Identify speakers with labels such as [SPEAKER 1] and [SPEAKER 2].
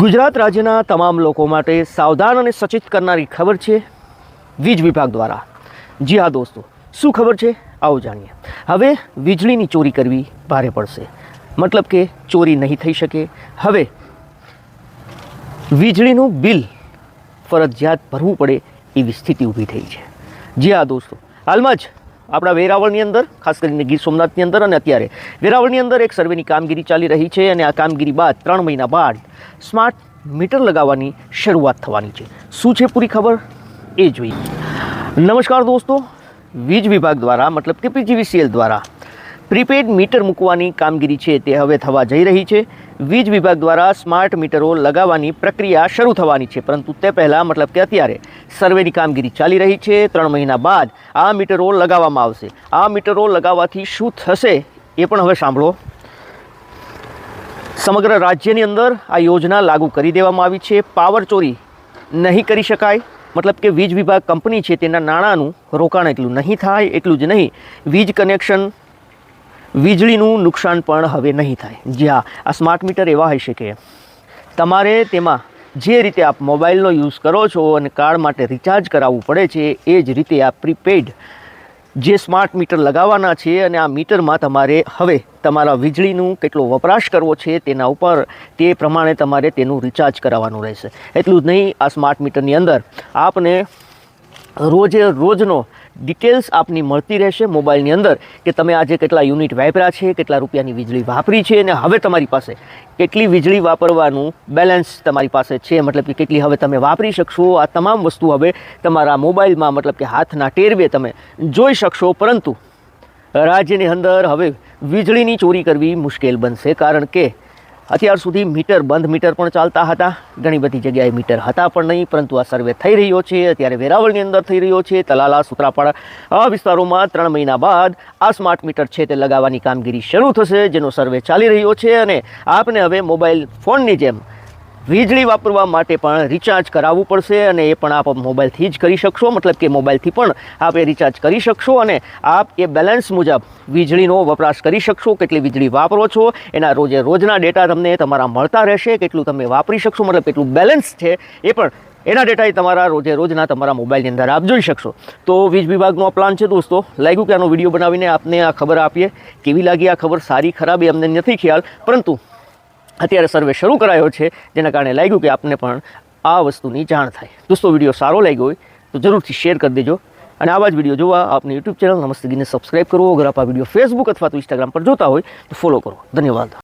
[SPEAKER 1] ગુજરાત રાજ્યના તમામ લોકો માટે સાવધાન અને સચેત કરનારી ખબર છે વીજ વિભાગ દ્વારા. જી હા દોસ્તો, શું ખબર છે? આવો જાણીએ. હવે વીજળીની ચોરી કરવી ભારે પડશે. મતલબ કે ચોરી નહીં થઈ શકે. હવે વીજળીનું બિલ ફરજિયાત ભરવું પડે એવી સ્થિતિ ઊભી થઈ છે. જી હા દોસ્તો, હાલમાં જ આપણા વેરાવળની અંદર, ખાસ કરીને ગીર સોમનાથની અંદર અને અત્યારે. વેરાવળની અંદર એક સર્વેની કામગીરી ચાલી રહી છે અને આ કામગીરી બાદ ત્રણ મહિના બાદ સ્માર્ટ મીટર લગાવવાની શરૂઆત થવાની છે. શું છે પૂરી ખબર? એ જોઈએ. નમસ્કાર દોસ્તો. વીજ વિભાગ દ્વારા, મતલબ કે પીજીવીસીએલ દ્વારા પ્રીપેડ મીટર મૂકવાની કામગીરી છે તે હવે થવા જઈ રહી છે. વીજ વિભાગ દ્વારા સ્માર્ટ મીટરો લગાવવાની પ્રક્રિયા શરૂ થવાની છે, પરંતુ તે પહેલાં મતલબ કે અત્યારે સર્વેની કામગીરી ચાલી રહી છે. ત્રણ મહિના બાદ આ મીટરો લગાવવામાં આવશે. આ મીટરો લગાવવાથી શું થશે એ પણ હવે સાંભળો. સમગ્ર રાજ્યની અંદર આ યોજના લાગુ કરી દેવામાં આવી છે. પાવર ચોરી નહીં કરી શકાય. મતલબ કે વીજ વિભાગ કંપની છે, તેના નાણાંનું રોકાણ એટલું નહીં થાય, એટલું જ નહીં. વીજ કનેક્શન વીજળીનું નુકસાન પણ હવે નહીં થાય. જી હા, આ સ્માર્ટ મીટર એવા હશે કે તમારે તેમાં જે રીતે આપ મોબાઈલનો યુઝ કરો છો અને કાર્ડ માટે રિચાર્જ કરાવવું પડે છે, એ જ રીતે આ પ્રીપેડ જે સ્માર્ટ મીટર લગાવવાના છે અને આ મીટરમાં તમારે હવે તમારા વીજળીનું કેટલો વપરાશ કરવો છે તેના ઉપર તે પ્રમાણે તમારે તેનું રિચાર્જ કરાવવાનું રહેશે. એટલું જ નહીં, આ સ્માર્ટ મીટરની અંદર આપને રોજે રોજનો ડિટેલ્સ આપની મળતી રહેશે મોબાઈલની અંદર કે તમે આજે કેટલા યુનિટ વાપર્યા છે, કેટલા રૂપિયાની વીજળી વાપરી છે અને હવે તમારી પાસે કેટલી વીજળી વાપરવાનું બેલેન્સ તમારી પાસે છે. મતલબ કે કેટલી હવે તમે વાપરી શકશો. આ તમામ વસ્તુ હવે તમારા મોબાઈલમાં મતલબ કે હાથના ટેરવે તમે જોઈ શકશો. પરંતુ રાજ્યની અંદર હવે વીજળીની ચોરી કરવી મુશ્કેલ બનશે કારણ કે અત્યાર સુધી મીટર બંધ મીટર પણ ચાલતા હતા. ઘણી બધી જગ્યાએ મીટર હતા પણ નહીં, પરંતુ આ સર્વે થઈ રહ્યો છે. અત્યારે વેરાવળની અંદર થઈ રહ્યો છે. તલાલા, સુત્રાપાડા આ વિસ્તારોમાં ત્રણ મહિના બાદ આ સ્માર્ટ મીટર છે તે લગાવવાની કામગીરી શરૂ થશે, જેનો સર્વે ચાલી રહ્યો છે અને આપને હવે મોબાઈલ ફોનની જેમ વીજળી વાપરવા માટે પણ રિચાર્જ કરાવવું પડશે અને એ પણ આપ મોબાઈલથી જ કરી શકશો. મતલબ કે મોબાઈલથી પણ આપ એ રિચાર્જ કરી શકશો અને આપ એ બેલેન્સ મુજબ વીજળીનો વપરાશ કરી શકશો. કેટલી વીજળી વાપરો છો, એના રોજે રોજના ડેટા તમને તમારા મળતા રહેશે. કેટલું તમે વાપરી શકશો, મતલબ કેટલું બેલેન્સ છે એ પણ એના ડેટા તમારા રોજે રોજના તમારા મોબાઈલની અંદર આપ જોઈ શકશો. તો વીજ વિભાગનો પ્લાન છે દોસ્તો. લાગ્યું કે આનો વીડિયો બનાવીને આપને આ ખબર આપીએ. કેવી લાગી આ ખબર? સારી, ખરાબ, એ અમને નથી ખ્યાલ. પરંતુ અત્યારે સર્વે શરૂ કરાયો છે, જેના કારણે લાગ્યું કે આપને પણ આ વસ્તુની જાણ થાય. દોસ્તો, વીડિયો સારો લાગ્યો હોય, તો જરૂરથી શેર કરી દેજો. અને આવા જ વીડિયો જોવા આપની યુટ્યુબ ચેનલ નમસ્તે ગીને સબસ્ક્રાઇબ કરો અગર આપ આ વીડિયો ફેસબુક અથવા તો ઇન્સ્ટાગ્રામ પર જોતા હોય, તો ફોલો કરો. ધન્યવાદ.